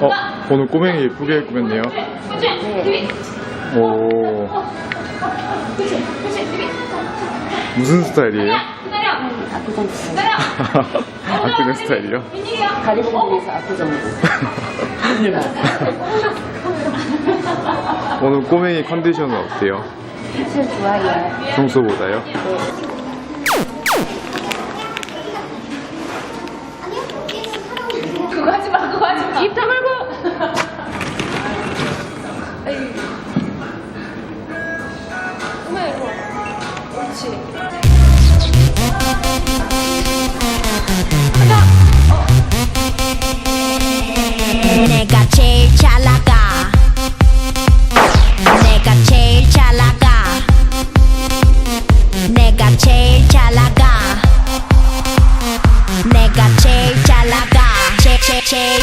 어, 나. 오늘 꼬맹이 예쁘게 꾸몄네요. 오. 무슨 스타일이에요? 아끼는 스타일이요? 오늘 꼬맹이 컨디션은 어때요? 사실 좋아요. 평소보다요? 그거 하지 마, 그거 하지 마. 입 다물고. 엄마 이리 와. 옳지. 내가 제일 잘 나가 내가 제일 잘 나가 내가 제일 잘 나가 내가 제일 잘